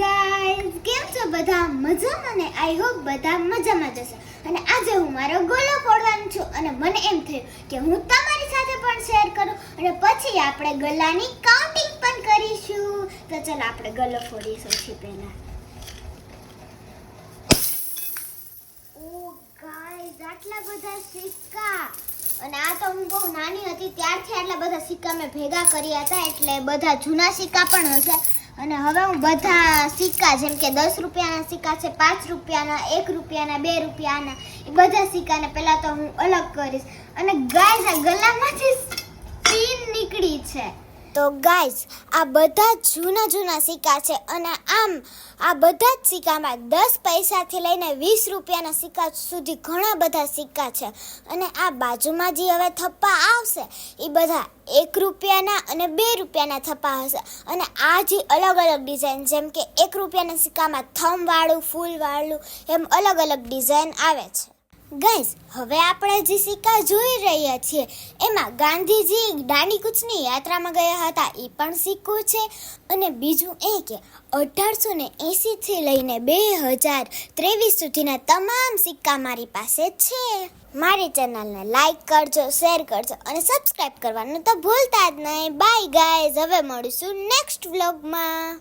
Guys કેમ છો બધા? મજામાં ને? આઈ હોપ બધા મજામાં જશે અને આજે હું મારો ગોલો ફોડવાનું છું અને મને એમ થયું કે હું તમારી સાથે પણ શેર કરું અને પછી આપણે ગલાની કાઉન્ટિંગ પણ કરીશું. તો ચાલો આપણે ગલો ફોડીએ સૌથી પહેલા. ઓ ગાઈઝ આટલા બધા સિક્કા. અને આ તો હું બહુ નાની હતી, ત્યારથી આટલા બધા સિક્કા મેં ભેગા કર્યા હતા, એટલે બધા જૂના સિક્કા પણ હશે. અને હવે હું બધા સિક્કા, જેમ કે દસ રૂપિયાના સિક્કા છે, પાંચ રૂપિયાના, એક રૂપિયાના, બે રૂપિયાના, એ બધા સિક્કાને પહેલાં તો હું અલગ કરીશ. અને ગાય ગલામાંથી તો ગાઈઝ આ બધા જૂના જૂના સિક્કા છે અને આમ આ બધા જ સિક્કામાં દસ પૈસાથી લઈને વીસ રૂપિયાના સિક્કા સુધી ઘણા બધા સિક્કા છે. અને આ બાજુમાં જે હવે થપ્પા આવશે એ બધા એક રૂપિયાના અને બે રૂપિયાના થપ્પા હશે. અને આ જે અલગ અલગ ડિઝાઇન, જેમ કે એક રૂપિયાના સિક્કામાં થમવાળું, ફૂલવાળું, એમ અલગ અલગ ડિઝાઇન આવે છે. ગાઈઝ હવે આપણે જે સિક્કા જોઈ રહ્યા છીએ. એમાં ગાંધીજી દાંડી કૂચની યાત્રામાં ગયા હતા. એ પણ સિક્કો છે. અને બીજું એ કે અઢારસો ને એંસીથી લઈને બે હજાર ત્રેવીસ સુધીના તમામ સિક્કા મારી પાસે છે. મારી ચેનલને લાઈક કરજો, શેર કરજો અને સબસ્ક્રાઈબ કરવાનું તો ભૂલતા જ નહીં. બાય ગાઈઝ હવે મળીશું નેક્સ્ટ વ્લોગમાં.